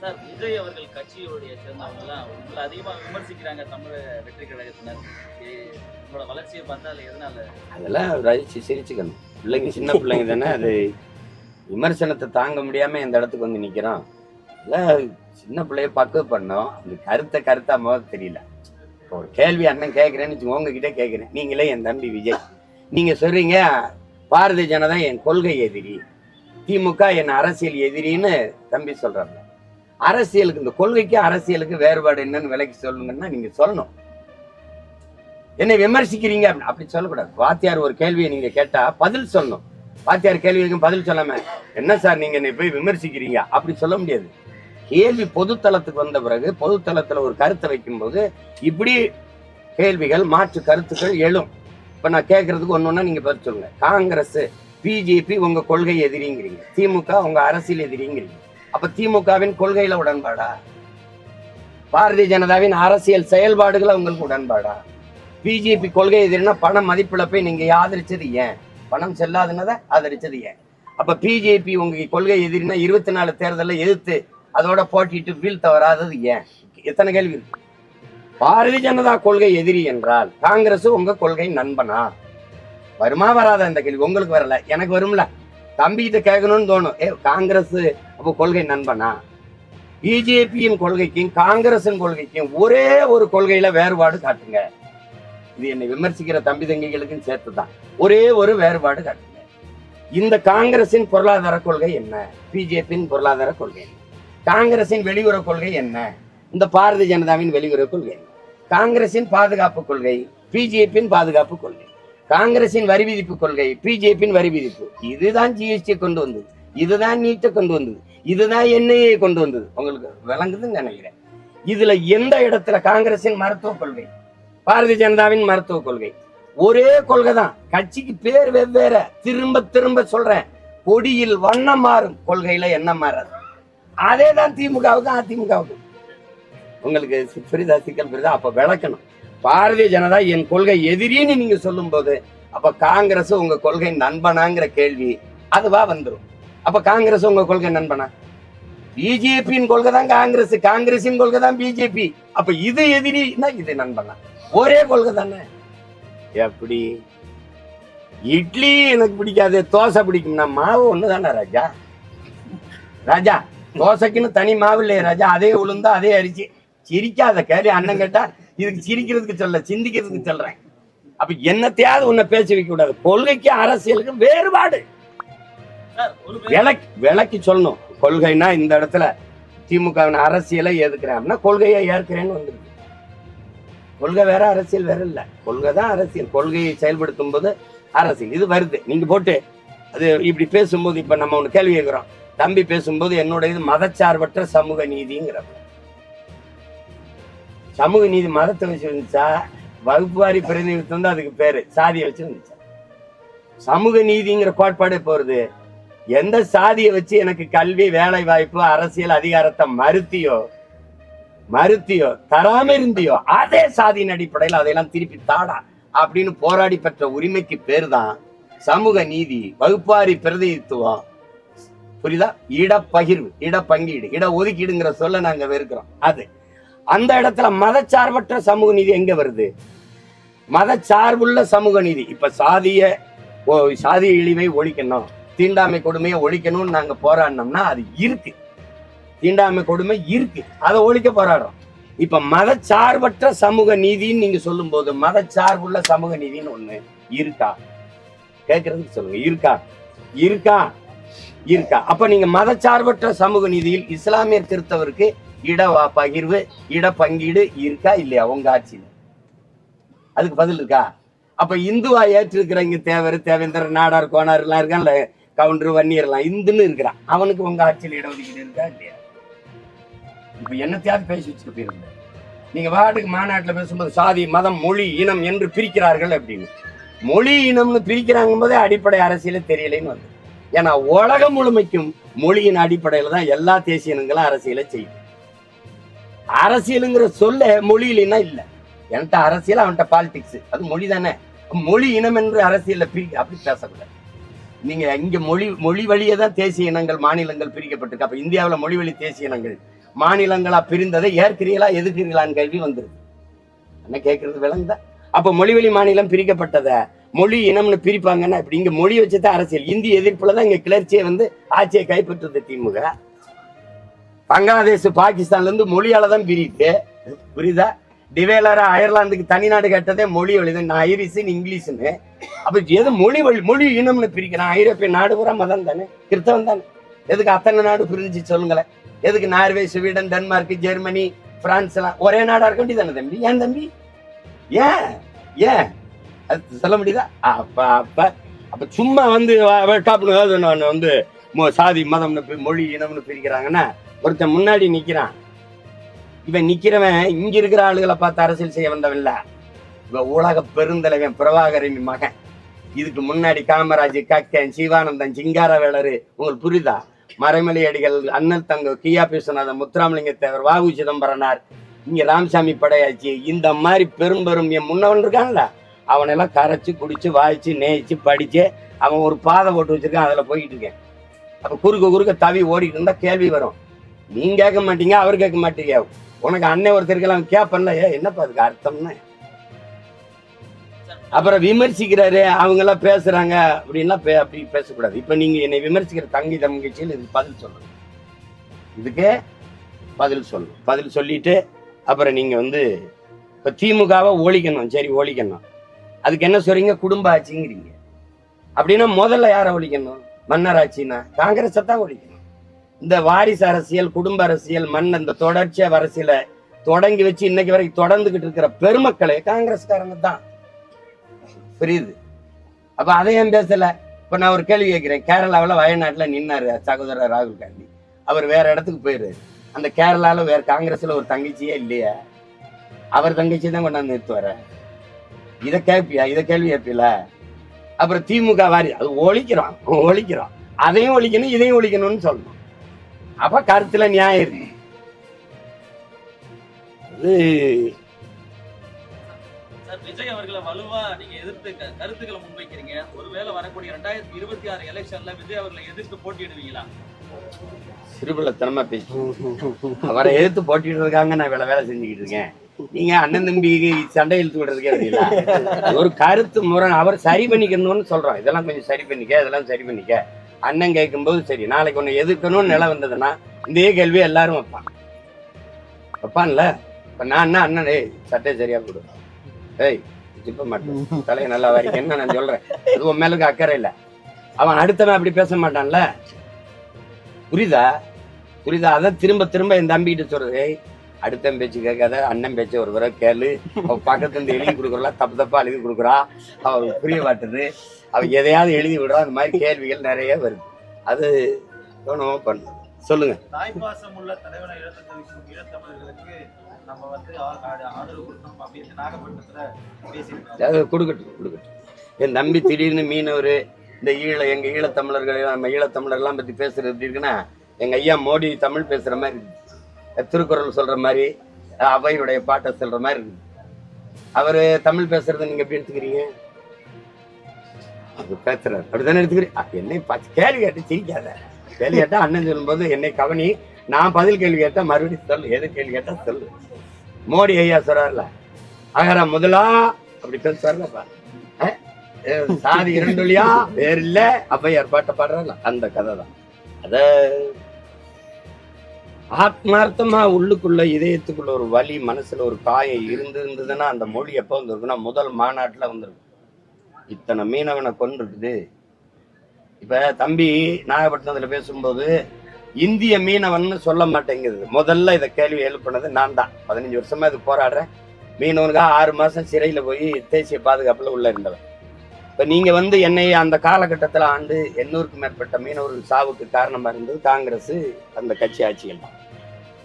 Sir Vijay அவர்கள் கட்சியோடைய சேர்ந்தவங்கலாம் உங்களை அதிகமாக விமர்சிக்கிறாங்க தமிழக வெற்றி கழகத்தினர். உங்களோட வளர்ச்சியை பார்த்தா அது எதனால? அதெல்லாம் ரசிச்சு சிரிச்சுக்கணும். பிள்ளைங்க சின்ன பிள்ளைங்க தானே அது. விமர்சனத்தை தாங்க முடியாம இந்த இடத்துக்கு வந்து நிற்கிறோம் அதெல்லாம் சின்ன பிள்ளைய பக்கு பண்ணோம். அந்த கருத்தை கருத்தா போது தெரியல. இப்போ ஒரு கேள்வி அண்ணன் கேட்குறேன்னு வச்சுக்கோங்க, உங்ககிட்ட கேட்குறேன் நீங்களே என் தம்பி விஜய். நீங்க சொல்றீங்க பாரதிய ஜனதா என் கொள்கை எதிரி. திமுக என் அரசியல் எதிரின்னு தம்பி சொல்றாங்க அரசியலுக்கு இந்த கொள்கைக்கு அரசியலுக்கு வேறுபாடு என்னன்னு விலைக்கு சொல்லுங்கன்னா நீங்க சொல்லணும். என்னை விமர்சிக்கிறீங்க அப்படி- அப்படி சொல்லக்கூடாது. வாத்தியார் ஒரு கேள்வியை நீங்க கேட்டா பதில் சொல்லணும். வாத்தியார் கேள்விக்கு பதில் சொல்லாம என்ன சார் நீங்க என்னை போய் விமர்சிக்கிறீங்க? அப்படி சொல்ல முடியாது. கேள்வி பொதுத்தளத்துக்கு வந்த பிறகு பொதுத்தளத்துல ஒரு கருத்தை வைக்கும்போது இப்படி கேள்விகள் மாற்று கருத்துக்கள் எழும். இப்ப நான் கேட்கறதுக்கு ஒன்னொன்னா நீங்க பதில் சொல்லுங்க. காங்கிரஸ் பிஜேபி உங்க கொள்கை எதிரிங்கிறீங்க. திமுக உங்க அரசியல் எதிரிங்கிறீங்க. அப்ப திமுகவின் கொள்கையில உடன்பாடா? பாரதிய ஜனதாவின் அரசியல் செயல்பாடுகளை உங்களுக்கு உடன்பாடா? பிஜேபி கொள்கை எதிரினா பண மதிப்பிழப்பை நீங்க ஆதரிச்சது ஏன்? பணம் செல்லாதுன்னதை ஆதரிச்சது ஏன்? அப்ப பிஜேபி உங்க கொள்கை எதிரினா இருபத்தி நாலு தேர்தலில் எதிர்த்து அதோட போட்டிட்டு வீழ்த்த வராதது ஏன்? எத்தனை கேள்வி இருக்கு? பாரதிய ஜனதா கொள்கை எதிரி என்றால் காங்கிரஸ் உங்க கொள்கை நண்பனா? வருமா வராத இந்த கேள்வி? உங்களுக்கு வரல. எனக்கு வரும்ல. தம்பிகிட்ட கேட்கணும்னு தோணும். ஏ காங்கிரஸ் அப்போ கொள்கை நண்பனா? பிஜேபியின் கொள்கைக்கும் காங்கிரசின் கொள்கைக்கும் ஒரே ஒரு கொள்கையில வேறுபாடு காட்டுங்க. இது என்னை விமர்சிக்கிற தம்பி தங்கிகளுக்கும் சேர்த்து தான் ஒரே ஒரு வேறுபாடு காட்டுங்க. இந்த காங்கிரசின் பொருளாதார கொள்கை என்ன? பிஜேபியின் பொருளாதார கொள்கை என்ன? காங்கிரசின் வெளியுறவு கொள்கை என்ன? இந்த பாரதிய ஜனதாவின் வெளியுறவு கொள்கை என்ன? காங்கிரசின் பாதுகாப்பு கொள்கை பிஜேபியின் பாதுகாப்பு கொள்கை. காங்கிரசின் வரி விதிப்பு கொள்கை பிஜேபியின் வரி விதிப்பு. இதுதான் ஜிஎஸ்டி கொண்டு வந்தது. இதுதான் நீட்டை கொண்டு வந்தது. இதுதான் எண்ணெயை கொண்டு வந்தது. உங்களுக்கு விளங்குதுன்னு நினைக்கிறேன். இதுல எந்த இடத்துல காங்கிரசின் மருத்துவ கொள்கை பாரதிய ஜனதாவின் மருத்துவ கொள்கை? ஒரே கொள்கை தான். கட்சிக்கு பேர் வெவ்வேற. திரும்ப திரும்ப சொல்றேன். கொடியில் வண்ணம் மாறும் கொள்கையில என்ன மாறாது. அதே தான் திமுகவுக்கும் அதிமுகவுக்கும். உங்களுக்கு புரிதா சிக்கல் புரிதா? அப்ப விளக்கணும். பாரதிய ஜனதா என் கொள்கை எதிரின்னு நீங்க சொல்லும் போது அப்ப காங்கிரஸ் உங்க கொள்கை நண்பனாங்கிற கேள்வி அதுவா வந்துடும் அப்ப காங்கிரஸ் உங்க கொள்கை நண்பனா பிஜேபியின் கொள்கை தான் காங்கிரஸ் காங்கிரஸின் கொள்கை தான் பிஜேபி அப்ப இது எதிரின்னா இது நண்பனா ஒரே கொள்கை தானே. எப்படி? இட்லி எனக்கு பிடிக்காது தோசை பிடிக்கும்னா மாவு ஒண்ணுதானே ராஜா? ராஜா தோசைக்குன்னு தனி மாவு இல்லையே ராஜா அதே உளுந்தா அதே அரிசி. சிரிக்காத கேள்வி அண்ணன் கேட்டா இதுக்கு சிரிக்கிறதுக்கு சொல்ல சிந்திக்கிறதுக்கு சொல்றேன். அப்ப என்னத்தையாவது உன்னை பேச வைக்க கூடாது. கொள்கைக்கு அரசியலுக்கு வேறுபாடு. விளக்கி விளக்கி சொல்லணும். கொள்கைனா இந்த இடத்துல திமுகவின் அரசியலை எதுக்குறேன் அப்படின்னா கொள்கையை ஏற்கிறேன்னு வந்துருக்கு. கொள்கை வேற அரசியல் வேற இல்லை. கொள்கை தான் அரசியல். கொள்கையை செயல்படுத்தும் போது அரசியல். இது வருது. நீங்க போட்டு அது இப்படி பேசும்போது இப்ப நம்ம ஒன்று கேள்வி கேட்கிறோம். தம்பி பேசும்போது என்னோட இது மதச்சார்பற்ற சமூக நீதிங்கிற சமூக நீதி மதத்தை வச்சு இருந்துச்சா? வகுப்பு வாரி பிரதிநிதித்துவம் தான் அதுக்கு பேரு. சாதியை வச்சு இருந்துச்சா? சமூக நீதிங்கிற கோட்பாடு போறது. எந்த சாதியை வச்சு எனக்கு கல்வி வேலை வாய்ப்பு அரசியல் அதிகாரத்தை மறுத்தியோ மறுத்தியோ தராம இருந்தியோ அதே சாதியின் அடிப்படையில் அதையெல்லாம் திருப்பி தாடா அப்படின்னு போராடி பெற்ற உரிமைக்கு பேர் தான் சமூக நீதி வகுப்பாரி பிரதிநிதித்துவம். புரியுதா? இடப்பகிர்வு இடப்பங்கீடு இட ஒதுக்கீடுங்கிற சொல்ல நாங்க வெறுக்கிறோம். அது. அந்த இடத்துல மதச்சார்பற்ற சமூக நீதி எங்க வருது? மதச்சார்புள்ள சமூக நீதி. இப்ப சாதிய ஓ- சாதிய இழிவை ஒழிக்கணும். தீண்டாமை கொடுமையை ஒழிக்கணும்னு நாங்க போராடினோம்னா அது இருக்கு. தீண்டாமை கொடுமை இருக்கு. அதை ஒழிக்க போராடுறோம். இப்ப மதச்சார்பற்ற சமூக நீதின்னு நீங்க சொல்லும்போது மதச்சார்புள்ள சமூக நீதின்னு ஒண்ணு இருக்கா? கேட்கறதுக்கு சொல்லுங்க. இருக்கா? இருக்கா? இருக்கா. அப்ப நீங்க மதச்சார்பற்ற சமூக நீதியில் இஸ்லாமியர் கிறிஸ்தவருக்கு இட வா- பகிர்வு இட பங்கீடு இருக்கா இல்லையா? உங்க ஆட்சியில். அதுக்கு பதில் இருக்கா? அப்ப இந்துவா ஏற்றிருக்கிறவங்க தேவர் தேவேந்தர் நாடார் கோனார் எல்லாம் இருக்கான்ல கவுண்டர் வன்னியர்லாம் இந்துன்னு இருக்கிறான். அவனுக்கு உங்க ஆட்சியில் இடஒதுக்கீடு இருக்கா இல்லையா? இப்ப என்னத்தையாவது பேசி வச்சுட்டு போயிருந்தேன் நீங்க வாட்டுக்கு மாநாட்டுல பேசும்போது சாதி மதம் மொழி இனம் என்று பிரிக்கிறார்கள் அப்படின்னு. மொழி இனம்னு பிரிக்கிறாங்க போதே அடிப்படை அரசியலே தெரியலைன்னு வந்து ஏன்னா உலகம் முழுமைக்கும் மொழியின் அடிப்படையில தான் எல்லா தேசிய இனங்களும் அரசியலை செய்யும் அரசியலுங்கிற சொல்ல மொழி இல்லைன்னா இல்ல. என்கிட்ட அரசியல் அவன்கிட்ட பாலிடிக்ஸ் அது மொழி தானே. மொழி இனம் என்று அரசியல பிரி அப்படி பேசக்கூடாது. நீங்க இங்க மொழி மொழி வழியே தான் தேசிய இனங்கள் மாநிலங்கள் பிரிக்கப்பட்டிருக்கு. அப்ப இந்தியாவில் மொழி வழி தேசிய இனங்கள். மாநிலங்களா பிரிந்ததை ஏற்கிறீங்களா எதிர்க்கிறீங்களான்னு கேள்வி வந்துருக்கு என்ன கேட்கறது விளங்குதா? அப்ப மொழிவெளி மாநிலம் பிரிக்கப்பட்டத மொழி இனம்னு பிரிப்பாங்கன்னா இப்படி இங்க மொழி வச்சுதான் அரசியல். இந்தி எதிர்ப்புல தான் இங்க கிளர்ச்சியை வந்து ஆட்சியை கைப்பற்றுது திமுக. பங்களாதேஷ் பாகிஸ்தான்ல இருந்து மொழியால தான் பிரியுது. புரியுதா? டிவேலரா அயர்லாந்துக்கு தனிநாடு கேட்டதே மொழி வழிதான். நான் ஐரிஷுன்னு இங்கிலீஷ்னு அப்போ எது மொழி வழி மொழி இனம்னு பிரிக்கிறான். ஐரோப்பிய நாடு பூரா மதம் தானே கிறிஸ்தவம் தானே. எதுக்கு அத்தனை நாடு பிரிஞ்சு சொல்லுங்களேன். எதுக்கு Norway Sweden Denmark Germany France எல்லாம் ஒரே நாடா இருக்க வேண்டியதானே தம்பி? ஏன் தம்பி? ஏன்? ஏன்? அது சொல்ல முடியுதா? அப்ப அப்ப அப்ப சும்மா வந்து டாப்னு வந்து சாதி மதம்னு பி- மொழி இனம்னு பிரிக்கிறாங்கன்னா ஒருத்தன் முன்னாடி நிக்கிறான். இவன் நிக்கிறவன் இங்க இருக்கிற ஆளுகளை பார்த்து அரசியல் செய்ய வந்தவன் இல்ல இவன் உலக பெருந்தலைவன் பிரபாகரின் மகன். இதுக்கு முன்னாடி காமராஜ் கக்கன் சிவானந்தன் சிங்காரவேலரு உங்களுக்கு புரியுதா? மறைமலை அடிகள் அண்ணல் தங்க கியா விஸ்வநாதன் முத்துராமலிங்க தேவர் வாகு சிதம்பரனார். இங்க ராமசாமி படையாச்சு. இந்த மாதிரி பெரும் பெரும் என் முன்னவன் இருக்கான்ல அவனெல்லாம் கரைச்சு குடிச்சு வாய்ச்சி நேய்ச்சி படிச்சு அவன் ஒரு பாதை போட்டு வச்சிருக்கான் அதுல போயிட்டு இருக்கேன். அப்ப குறுக்க குறுக்க தவி ஓடிட்டு இருந்தா கேள்வி வரும். நீங்க கேட்க மாட்டீங்க அவர் கேட்க மாட்டீங்க. உனக்கு அண்ணன் ஒருத்தருக்கெல்லாம் கேட்பன்ல ஏ என்னப்பா அதுக்கு அர்த்தம்னு? அப்புறம் விமர்சிக்கிறாரு அவங்க எல்லாம் பேசுறாங்க. அப்படின்லாம் பே- அப்படி பேசக்கூடாது. இப்ப நீங்க என்னை விமர்சிக்கிற தங்கி தங்கச்சியில் இதுக்கு பதில் சொல்லணும். இதுக்கு பதில் சொல்லணும். பதில் சொல்லிட்டு அப்புறம் நீங்க வந்து இப்ப திமுகவை ஒழிக்கணும். சரி ஒழிக்கணும். அதுக்கு என்ன சொல்றீங்க? குடும்ப ஆட்சிங்கிறீங்க. அப்படின்னா முதல்ல யாரை ஒழிக்கணும்? மன்னர் ஆட்சின்னா காங்கிரஸை தான் ஒழிக்கணும். இந்த வாரிசு அரசியல் குடும்ப அரசியல் மண் இந்த தொடர்ச்சியா அரசியலை தொடங்கி வச்சு இன்னைக்கு வரைக்கும் தொடர்ந்துகிட்டு இருக்கிற பெருமக்களே காங்கிரஸ்காரங்க தான். புரியுது? அப்ப அதையும் பேசல? இப்ப நான் ஒரு கேள்வி கேட்கிறேன். கேரளாவில் வயநாட்டில் நின்னாரு சகோதரர் ராகுல் காந்தி. அவர் வேற இடத்துக்கு போயிரு அந்த கேரளாவில் வேற காங்கிரஸ்ல ஒரு தங்கச்சியே இல்லையா. அவர் தங்கச்சி தான் கொண்டாந்து நிறுத்துவார? இதை கேட்பியா? இதை கேள்வி கேட்பில? அப்புறம் திமுக வாரி அது ஒழிக்கிறோம். ஒழிக்கிறோம். அதையும் ஒழிக்கணும் இதையும் ஒழிக்கணும்னு சொல்லணும் அப்ப கருத்துல நியாயம் இருக்கு. அது விஜய் அவர்களை வலுவா நீங்க எதிர்த்து கருத்துக்களை முன்வைக்கிறீங்க. ஒருவேளை வரக்கூடிய ரெண்டாயிரத்தி இருபத்தி ஆறு எலெக்ஷன்ல விஜய் அவர்களை எதிர்த்து போட்டியிடுவீங்களா? சிறுபிள்ளத்தனமா பேசி. அவரை எதிர்த்து போட்டிடுறதுக்காக நான் வேலை வேலை செஞ்சுக்கிட்டு இருக்கேன். நீங்க அண்ணன் தம்பி சண்டை இழுத்து விடுறதுக்கே தெரியல ஒரு கருத்து முறை அவர் சரி பண்ணிக்கணும்னு சொல்றோம் இதெல்லாம் கொஞ்சம் சரி பண்ணிக்க இதெல்லாம் சரி பண்ணிக்க. அண்ணன் கேட்கும்போது சரி நாளைக்கு ஒன்று எதிர்க்கணும்னு நிலை வந்ததுன்னா இதே கேள்வி எல்லாரும் வைப்பான் வைப்பான்ல? இப்ப நான் என்ன அண்ணன்? ஏய் சட்டை சரியா கொடு. ஏய் ஜிப்ப மாட்டேன் தலையை நல்லா வரைக்கும் என்ன நான் சொல்றேன்? அது உன் மேலுக்கு அக்கறை இல்லை. அவன் அடுத்தவன் அப்படி பேச மாட்டான்ல? புரியுதா? புரியுதா? அதை திரும்ப திரும்ப என் தம்பிகிட்ட சொல்றது. "ஏய், அடுத்தவன் பேச்சு கேட்காத அண்ணன் பேச்ச ஒரு தடவை கேளு. அவ பக்கத்துல இருந்து எழுதி கொடுக்குறா தப்பு தப்பா எழுதி கொடுக்குறா. அவ புரிய மாட்டுது. அவ எதையாவது எழுதி விடுறா. அந்த மாதிரி கேள்விகள் நிறைய வருது. அது கவனமா பண்ணு. சொல்லுங்க. கொடுக்கட்டும் கொடுக்கட்டும். என் தம்பி திடீர்னு மீனவர் இந்த ஈழ எங்க ஈழத்தமிழர்கள் நம்ம ஈழத்தமிழர்லாம் பத்தி பேசுறது எப்படி இருக்குன்னா எங்க ஐயா மோடி தமிழ் பேசுற மாதிரி இருக்கு திருக்குறள் சொல்ற மாதிரி அவையுடைய பாட்டை சொல்ற மாதிரி இருக்கு. அவரு தமிழ் பேசுறத நீங்க எப்படி எடுத்துக்கிறீங்க? அது பேசுறாரு. அப்படித்தானே எடுத்துக்கிறீங்க என்னை பார்த்து கேள்வி கேட்டு சிரிக்காத. கேள்வி கேட்டா அண்ணன் சொல்லும்போது என்னை கவனி நான் பதில் கேள்வி கேட்டா மறுபடியும் சொல்லு. எது கேள்வி கேட்டா சொல்லு. மோடி ஐயா சொல்றாருல அகர முதலா அப்படி பேசுவாருலப்பா சாதி இரண்டுலியா? வேற இல்ல அப்பையார் பாட்டை பாடுறாங்க அந்த கதை தான் அத ஆத்மார்த்தமா உள்ளுக்குள்ள இதயத்துக்குள்ள ஒரு வலி மனசுல ஒரு காயம் இருந்து இருந்ததுன்னா அந்த மொழி எப்போ வந்திருக்குன்னா முதல் மாநாட்டில் வந்திருக்கும் இத்தனை மீனவனை கொண்டிருக்குது இப்ப தம்பி நாகப்பட்டினத்துல பேசும்போது இந்திய மீனவன்னு சொல்ல மாட்டேங்குது. முதல்ல இதை கேள்வி எழுப்பினது நான் தான். பதினஞ்சு வருஷமா இது போராடுறேன். மீனவனுக்காக ஆறு மாசம் சிறையில போய் தேசிய பாதுகாப்புல உள்ள இருந்தவன். இப்ப நீங்க வந்து என்னை அந்த காலகட்டத்தில் ஆண்டு எண்ணூறுக்கும் மேற்பட்ட மீனவர்கள் சாவுக்கு காரணமா இருந்தது காங்கிரஸ் அந்த கட்சி ஆட்சிகள் தான்.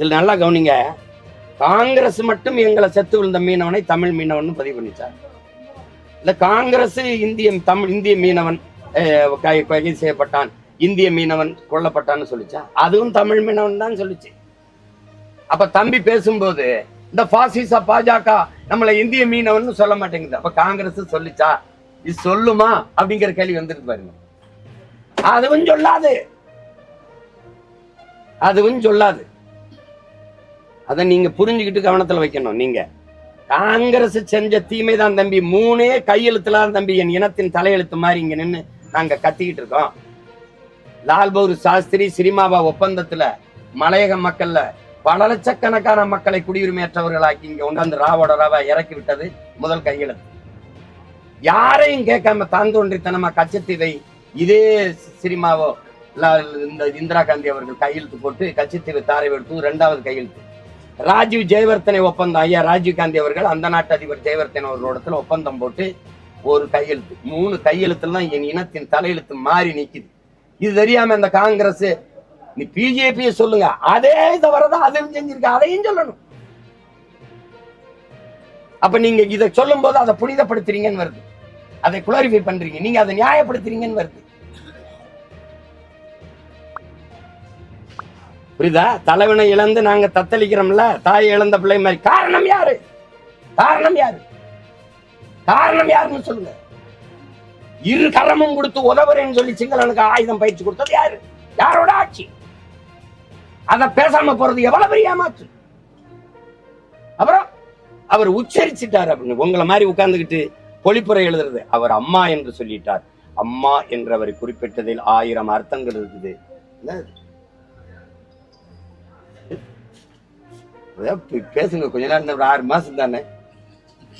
இதுல நல்லா கவனிங்க. காங்கிரஸ் மட்டும் எங்களை செத்து விழுந்த மீனவனை தமிழ் மீனவன் பதிவு பண்ணிச்சார். இல்ல காங்கிரஸ் இந்திய தமிழ் இந்திய மீனவன் கை- கைது செய்யப்பட்டான் இந்திய மீனவன் கொல்லப்பட்டான்னு சொல்லிச்சா? அதுவும் தமிழ் மீனவன் தான் சொல்லிச்சு. அப்ப தம்பி பேசும்போது இந்த பாசிச பாஜக நம்மளை இந்திய மீனவன் சொல்ல மாட்டேங்குது. அப்ப காங்கிரஸ் சொல்லிச்சா? இது சொல்லுமா? அப்படிங்கிற கேள்வி வந்துட்டு பாருங்க. அதுவும் சொல்லாது. அதுவும் சொல்லாது. அதை நீங்க புரிஞ்சுக்கிட்டு கவனத்துல வைக்கணும் நீங்க. காங்கிரஸ் செஞ்ச தீமை தான் தம்பி. மூணே கையெழுத்துலாம் தம்பி. என் இனத்தின் தலையெழுத்து மாதிரி இங்க நின்று நாங்க கத்திக்கிட்டு இருக்கோம். லால் பகதூர் சாஸ்திரி சிரிமாபா ஒப்பந்தத்துல மலையக மக்கள்ல பல லட்சக்கணக்கான மக்களை குடியுரிமையற்றவர்களாக்கி இங்க கொண்டாந்து ராவோட ராவா இறக்கி விட்டது முதல் கையெழுத்து. யாரையும் கேட்காம தாந்தோன்றித்தனமா கச்சத்தீவை இதே சிரிமாவோ இந்த இந்திரா காந்தி அவர்கள் கையெழுத்து போட்டு கச்சத்தீவை தாரை எடுத்து ரெண்டாவது கையெழுத்து. ராஜீவ் ஜெயவர்த்தனை ஒப்பந்தம். ஐயா ராஜீவ் காந்தி அவர்கள் அந்த நாட்டு அதிபர் ஜெயவர்த்தன் அவர்களோடத்துல ஒப்பந்தம் போட்டு ஒரு கையெழுத்து மூணு கையெழுத்துலாம் என் இனத்தின் தலையெழுத்து மாறி நிக்குது. இது தெரியாம இந்த காங்கிரஸ் நீ பிஜேபியை சொல்லுங்க. அதே தவிரதான் அதையும் செஞ்சிருக்க அதையும் சொல்லணும். அப்ப நீங்க இதை சொல்லும் போது அதை புனிதப்படுத்துறீங்கன்னு வருது. அதை குளரிஃபை பண்றீங்க. நீங்க அதை நியாயப்படுத்துறீங்கன்னு வருது. புரியுதா? தலைவனை இழந்து நாங்க தத்தளிக்கிறோம்ல தாய் இழந்த பிள்ளை மாதிரி. காரணம் யாரு? காரணம் யாரு? காரணம் யாருன்னு சொல்லுங்க. இரு கரமும் கொடுத்து உதவுறேன்னு சொல்லி சிங்களனுக்கு ஆயுதம் பயிற்சி கொடுத்தது யாரு? யாரோட ஆட்சி? அத பேசாம போறது எவ்வளவு பெரிய ஏமாற்று? அப்புறம் அவர் உச்சரிச்சிட்டார் அப்படின்னு. உங்களை மாதிரி உட்கார்ந்துகிட்டு பொழிப்புரை எழுதுறது. அவர் அம்மா என்று சொல்லிட்டார். அம்மா என்று அவரை குறிப்பிட்டதில் ஆயிரம் அர்த்தங்கள் இருக்குது. பேசுங்க கொஞ்ச நேரம் இந்த ஒரு ஆறு மாதம் தானே?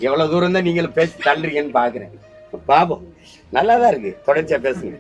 எவ்வளோ தூரம் தான் நீங்களும் பேசி தள்ளுறீங்கன்னு பார்க்குறேங்க பாபம் நல்லா தான் இருக்குது தொடர்ச்சியா பேசுங்க.